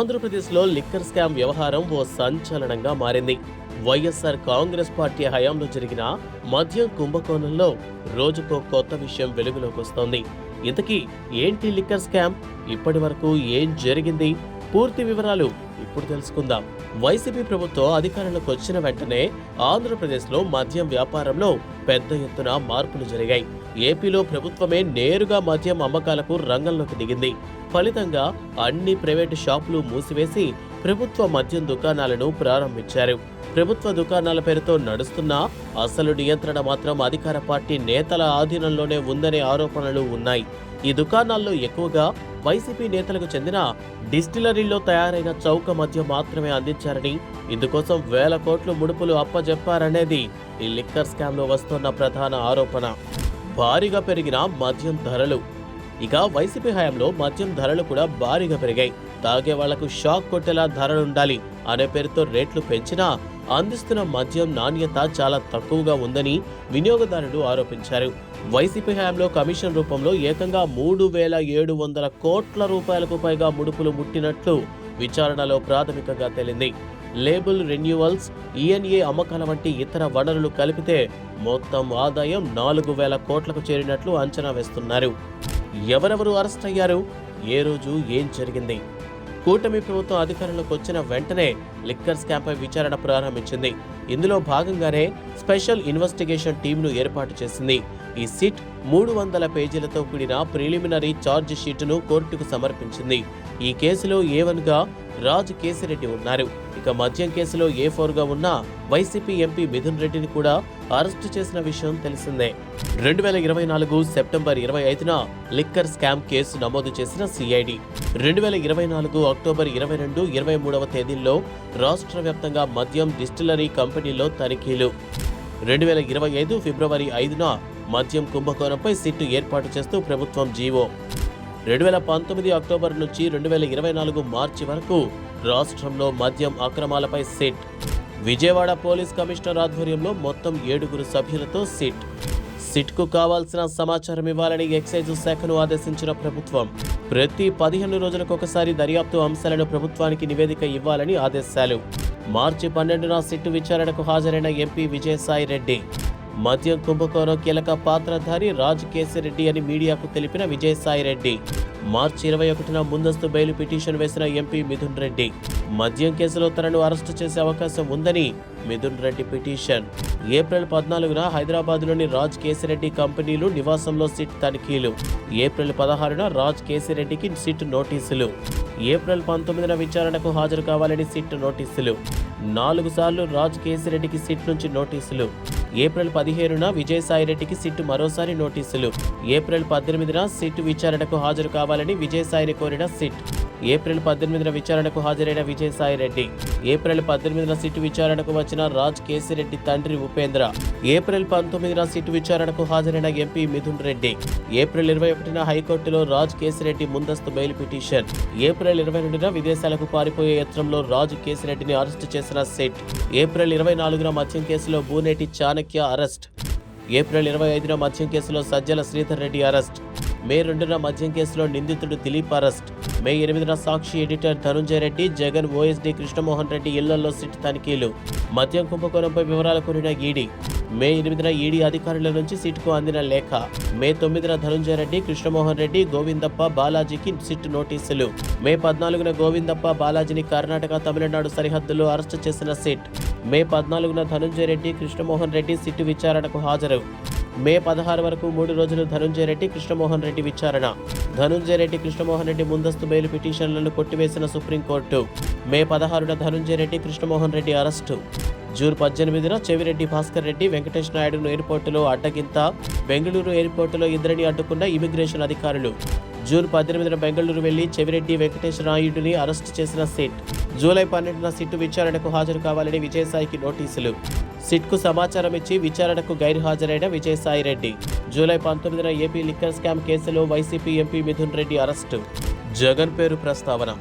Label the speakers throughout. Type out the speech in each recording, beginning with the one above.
Speaker 1: ఆంధ్రప్రదేశ్లో liquor scam వ్యవహారం ఓ సంచలనంగా మారింది. వైఎస్ఆర్ కాంగ్రెస్ పార్టీ హయాంలో జరిగిన మద్యం కుంభకోణంలో రోజుకో కొత్త విషయం వెలుగులోకి వస్తోంది. ఇంతకీ ఏంటి లిక్కర్ స్కామ్? ఇప్పటి వరకు ఏం జరిగింది? పూర్తి వివరాలు ఇప్పుడు తెలుసుకుందాం. వైసీపీ ప్రభుత్వం అధికారంలోకి వచ్చిన వెంటనే ఆంధ్రప్రదేశ్లో మద్యం వ్యాపారంలో పెద్ద ఎత్తున మార్పులు జరిగాయి. ఏపీలో ప్రభుత్వమే నేరుగా మద్యం అమ్మకాలకు రంగంలోకి దిగింది. ఫలితంగా అన్ని ప్రైవేటు షాపులు మూసివేసి ప్రభుత్వ మద్యం దుకాణాలను ప్రారంభించారు. ప్రభుత్వ దుకాణాల పేరుతో నడుస్తున్న అసలు నియంత్రణ మాత్రం అధికార పార్టీ నేతల ఆధీనంలోనే ఉందనే ఆరోపణలు ఉన్నాయి. ఈ దుకాణాల్లో ఎక్కువగా వైసీపీ నేతలకు చెందిన డిస్టిలరీలో తయారైన చౌక మద్యం మాత్రమే అందించారని ఇందుకోసం వేల కోట్లు ముడుపులు అప్పజెప్పారనేది ఈ లిక్కర్ స్కామ్లో వస్తున్న ప్రధాన ఆరోపణ. భారీగా పెరిగిన మద్యం ధరలు. ఇక వైసీపీ హయాంలో మద్యం ధరలు కూడా భారీగా పెరిగాయి. తాగే వాళ్ళకు షాక్ కొట్టేలా ధరలుండాలి అనే పేరుతో రేట్లు పెంచినా అందిస్తున్న మద్యం నాణ్యత చాలా తక్కువగా ఉందని వినియోగదారులు ఆరోపించారు. వైసీపీ హయాంలో కమిషన్ రూపంలో ఏకంగా మూడు వేల ఏడు వందల కోట్ల రూపాయలకు పైగా ముడుపులు ముట్టినట్లు విచారణలో ప్రాథమికంగా తేలింది. లేబుల్ రెన్యువల్స్ ఈఎన్ఏ అమ్మకాల వంటి ఇతర వనరులు కలిపితే మొత్తం ఆదాయం నాలుగు వేల కోట్లకు చేరినట్లు అంచనా వేస్తున్నారు. ఎవరెవరు అరెస్ట్ అయ్యారు? ఏ రోజు ఏం జరిగింది? కూటమి ప్రభుత్వం అధికారంలోకి వచ్చిన వెంటనే లిక్కర్ స్కామ్పై విచారణ ప్రారంభించింది. ఇందులో భాగంగానే స్పెషల్ ఇన్వెస్టిగేషన్ టీంను ఏర్పాటు చేసింది. ఈ సిట్ మూడు వందల పేజీలతో కూడిన ప్రిలిమినరీ ఛార్జ్ షీటును కోర్టుకు సమర్పించింది. ఈ కేసులో ఏ రాజ్ కేసిరెడ్డి ఉన్నారు. ఇక మద్యం కేసులో ఏ ఫోర్గా ఉన్న వైసీపీ ఎంపీ మిథున్ రెడ్డిని కూడా అరెస్టు చేసిన విషయం తెలిసిందే. రెండు వేల ఇరవై నాలుగు సెప్టెంబర్ ఇరవై ఐదున లిక్కర్ స్కామ్ కేసు నమోదు చేసిన సిఐడి రెండు వేల ఇరవై నాలుగు అక్టోబర్ ఇరవై రెండు ఇరవై మూడవ తేదీల్లో రాష్ట్ర వ్యాప్తంగా మద్యం డిస్టిలరీ కంపెనీలో తనిఖీలు. రెండు వేల ఇరవై ఐదు ఫిబ్రవరి ఐదున మద్యం కుంభకోణంపై సిట్టు ఏర్పాటు చేస్తూ ప్రభుత్వం జీవో. రెండు వేల పంతొమ్మిది అక్టోబర్ నుంచి రెండు వేల ఇరవై నాలుగు మార్చి వరకు రాష్ట్రంలో మద్యం అక్రమాలపై సిట్. విజయవాడ పోలీస్ కమిషనర్ ఆధ్వర్యంలో మొత్తం ఏడుగురు సభ్యులతో సిట్. సిట్కు కావాల్సిన సమాచారం ఇవ్వాలని ఎక్సైజ్ శాఖను ఆదేశించిన ప్రభుత్వం. ప్రతి పదిహేను రోజులకు ఒకసారి దర్యాప్తు అంశాలను ప్రభుత్వానికి నివేదిక ఇవ్వాలని ఆదేశాలు. మార్చి పన్నెండున సిట్టు విచారణకు హాజరైన ఎంపీ విజయసాయి రెడ్డి. మద్యం కుంభకోణం కీలక పాత్రధారి రాజ్ కేసిరెడ్డి అని మీడియాకు తెలిపిన విజయసాయి రెడ్డి. మార్చి ఇరవై ఒకటిన ముందస్తు బెయిల్ పిటిషన్ వేసిన ఎంపీ మిథున్ రెడ్డి. మద్యం కేసులో తనను అరెస్టు చేసే అవకాశం ఉందని మిథున్ రెడ్డి పిటిషన్. ఏప్రిల్ పద్నాలుగున హైదరాబాద్లోని రాజ్ కేసిరెడ్డి కంపెనీలు నివాసంలో సిట్ తనిఖీలు. ఏప్రిల్ పదహారున రాజ్ కేసిరెడ్డికి సిట్ నోటీసులు. ఏప్రిల్ పంతొమ్మిదిన విచారణకు హాజరు కావాలని సిట్ నోటీసులు. నాలుగు సార్లు రాజ్ కేసిరెడ్డికి సిట్ నుంచి నోటీసులు. ఏప్రిల్ పదిహేనున విజయసాయిరెడ్డికి సిట్ మరోసారి నోటీసులు. ఏప్రిల్ పద్దెనిమిదిన సిట్ విచారణకు హాజరు కావాలి కావాలని విజయసాయిని కోరిన సిట్. ఏప్రిల్ పద్దెనిమిదిన విచారణకు హాజరైన విజయసాయిరెడ్డి ఏప్రిల్ పద్దెనిమిదిన సిట్ విచారణకు వచ్చిన రాజ్ కేసిరెడ్డి తండ్రి ఉపేంద్ర. ఏప్రిల్ పంతొమ్మిదిన సిట్ విచారణకు హాజరైన ఎంపీ మిథున్ రెడ్డి. ఏప్రిల్ ఇరవై ఒకటిన హైకోర్టులో రాజ్ కేసిరెడ్డి ముందస్తు బెయిల్ పిటిషన్. ఏప్రిల్ ఇరవై రెండున విదేశాలకు పారిపోయే యత్నంలో రాజు కేసిరెడ్డిని అరెస్టు చేసిన సెట్. ఏప్రిల్ ఇరవై నాలుగున మద్యం కేసులో బూనేటి చాణక్య అరెస్ట్. ఏప్రిల్ ఇరవై ఐదున మద్యం కేసులో సజ్జల శ్రీధర్ రెడ్డి అరెస్ట్. మే రెండున మద్యం కేసులో నిందితుడు దిలీప్ అరెస్ట్. మే ఎనిమిదిన సాక్షి ఎడిటర్ ధనుంజయ రెడ్డి జగన్ ఓఎస్డీ కృష్ణమోహన్ రెడ్డి ఇళ్ళలో సిట్ తనిఖీలు. మద్యం కుంభకోణంపై వివరాలు కోరిన ఈడీ. మే ఎనిమిదిన ఈడీ అధికారుల నుంచి సిట్కు అందిన లేఖ. మే తొమ్మిదిన ధనుంజయ రెడ్డి కృష్ణమోహన్ రెడ్డి గోవిందప్ప బాలాజీకి సిట్ నోటీసులు. మే పద్నాలుగున గోవిందప్ప బాలాజీని కర్ణాటక తమిళనాడు సరిహద్దులో అరెస్టు చేసిన సిట్. మే పద్నాలుగున ధనుంజయ రెడ్డి కృష్ణమోహన్ రెడ్డి సిట్టు విచారణకు హాజరు. మే పదహారు వరకు మూడు రోజులు ధనుంజయ రెడ్డి కృష్ణమోహన్ రెడ్డి విచారణ. ధనుంజయ రెడ్డి కృష్ణమోహన్ రెడ్డి ముందస్తు బెయిల్ పిటిషన్లను కొట్టివేసిన సుప్రీంకోర్టు. మే పదహారున ధనుంజయ రెడ్డి కృష్ణమోహన్ రెడ్డి అరెస్టు. జూన్ పద్దెనిమిదిన చెవిరెడ్డి భాస్కర్ రెడ్డి వెంకటేష్ నాయుడును ఎయిర్పోర్టులో అడ్డగింత బెంగళూరు ఎయిర్పోర్టులో ఇద్దరిని అడ్డుకున్న ఇమిగ్రేషన్ అధికారులు. జూన్ పద్దెనిమిదిన బెంగళూరు వెళ్ళి చెవిరెడ్డి వెంకటేష్ నాయుడిని అరెస్టు చేసిన సిట్. జూలై పన్నెండున సిట్టు విచారణకు హాజరు కావాలని విజయసాయికి నోటీసులు. సిట్కు సమాచారం ఇచ్చి విచారణకు గైర్హాజరైన విజయసాయి రెడ్డి. జూలై పంతొమ్మిదిన ఏపీ లిక్కర్ స్కామ్ కేసులో YCP MP Mithun Reddy arrest. Jagan పేరు ప్రస్తావన.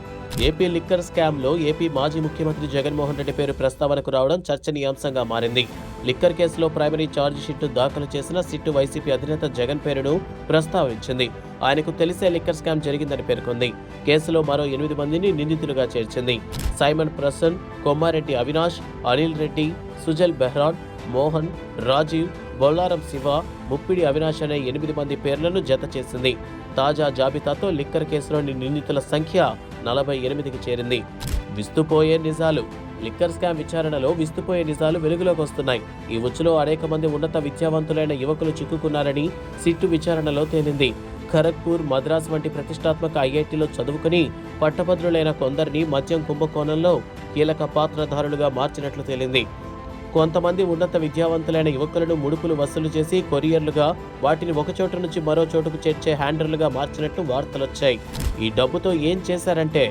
Speaker 1: ఏపీ లిక్కర్ స్కామ్లో ఏపీ మాజీ ముఖ్యమంత్రి జగన్మోహన్ రెడ్డి పేరు ప్రస్తావనకు రావడం చర్చనీయాంశంగా మారింది. లిక్కర్ కేసులో ప్రైమరీ ఛార్జ్ షీట్ దాఖలు చేసిన సిట్టు వైసీపీ అధినేత జగన్ పేరును ప్రస్తావించింది. ఆయనకు తెలిసే లిక్కర్ స్కామ్ జరిగిందని పేర్కొంది. కేసులో మరో ఎనిమిది మందిని నిందితులుగా చేర్చింది. సైమన్ ప్రసన్ కొమ్మారెడ్డి అవినాష్ అనిల్ రెడ్డి సుజల్ బెహ్రాన్ మోహన్ రాజీవ్ బొల్లారం శివ ముప్పిడి అవినాష్ అనే ఎనిమిది మంది పేర్లను జత చేసింది. తాజా జాబితాతో లిక్కర్ కేసులోని నిందితుల సంఖ్య నలభై ఎనిమిదికి చేరింది. విస్తుపోయే నిజాలు లిక్కర్ స్కామ్ విచారణలో విస్తుపోయే నిజాలు వెలుగులోకి వస్తున్నాయి. ఈ ఉచ్చులో అనేక మంది ఉన్నత విద్యావంతులైన యువకులు చిక్కుకున్నారని సిట్టు విచారణలో తేలింది. ఖరగ్పూర్ మద్రాస్ వంటి ప్రతిష్టాత్మక ఐఐటిలో చదువుకుని పట్టభద్రులైన కొందరిని మద్యం కుంభకోణంలో కీలక పాత్రధారులుగా మార్చినట్లు తేలింది. కొంతమంది ఉన్నత విద్యావంతులైన యువకులను ముడుపులు వసూలు చేసి కొరియర్లుగా వాటిని ఒక చోటు నుంచి మరో చోటుకు చేర్చే హ్యాండర్లుగా మార్చినట్టు వార్తలొచ్చాయి. ఈ డబ్బుతో ఏం చేశారంటే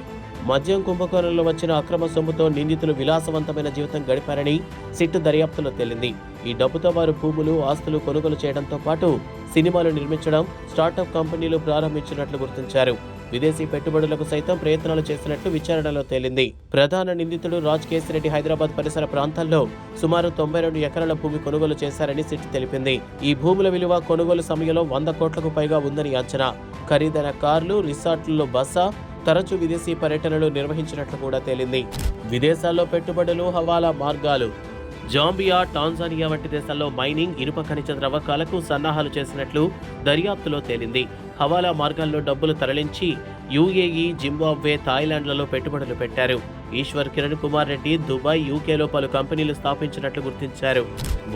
Speaker 1: మద్యం కుంభకోణంలో వచ్చిన అక్రమ సొమ్ముతో నిందితులు విలాసవంతమైన జీవితం గడిపారని సిట్టు దర్యాప్తులో తేలింది. ఈ డబ్బుతో వారు భూములు ఆస్తులు కొనుగోలు చేయడంతో పాటు సినిమాలు నిర్మించడం స్టార్టప్ కంపెనీలు ప్రారంభించినట్లు గుర్తించారు. విదేశీ పెట్టుబడులకు సైతం ప్రయత్నాలు చేసినట్లు విచారణలో తేలింది. ప్రధాన నిందితుడు రాజ్ కేసిరెడ్డి హైదరాబాద్ పరిసర ప్రాంతాల్లో సుమారు తొంభై రెండు ఎకరాల భూమి కొనుగోలు చేశారని సిట్ తెలిపింది. ఈ భూముల విలువ కొనుగోలు సమయంలో వంద కోట్లకు పైగా ఉందని అంచనా. ఖరీదైన కార్లు రిసార్ట్లలో బస తరచూ విదేశీ పర్యటనలు నిర్వహించినట్లు కూడా తేలింది. విదేశాల్లో పెట్టుబడులు హవాలా మార్గాలు. జాంబియా టాంజానియా వంటి దేశాల్లో మైనింగ్ ఇనుప ఖనిజ ద్రవ్వకాలకు సన్నాహాలు చేసినట్లు దర్యాప్తులో తేలింది. హవాలా మార్గాల్లో డబ్బులు తరలించి యుఏఈ జింబాబ్వే థాయిలాండ్లలో పెట్టుబడులు పెట్టారు. ఈశ్వర్ కిరణ్ కుమార్ రెడ్డి దుబాయ్ యూకేలో పలు కంపెనీలు స్థాపించినట్లు గుర్తించారు.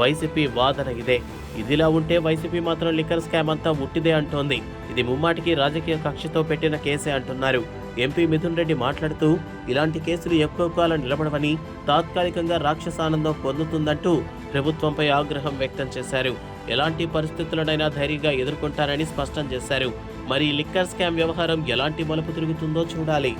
Speaker 1: వైసీపీ వాదన ఇదే. ఇదిలా ఉంటే వైసీపీ మాత్రం లిక్కర్ స్కామ్ అంతా ఉట్టిదే అంటోంది. ఇది ముమ్మాటికి రాజకీయ కక్షతో పెట్టిన కేసే అంటున్నారు. ఎంపీ మిథున్ రెడ్డి మాట్లాడుతూ ఇలాంటి కేసులు ఎక్కువ కాలం నిలబడవని తాత్కాలికంగా రాక్షసానందం పొందుతుందంటూ ప్రభుత్వంపై ఆగ్రహం వ్యక్తం చేశారు. ఎలాంటి పరిస్థితులనైనా ధైర్యంగా ఎదుర్కొంటారని స్పష్టం చేశారు. మరి లిక్కర్ స్కామ్ వ్యవహారం ఎలాంటి మలుపు తిరుగుతుందో చూడాలి.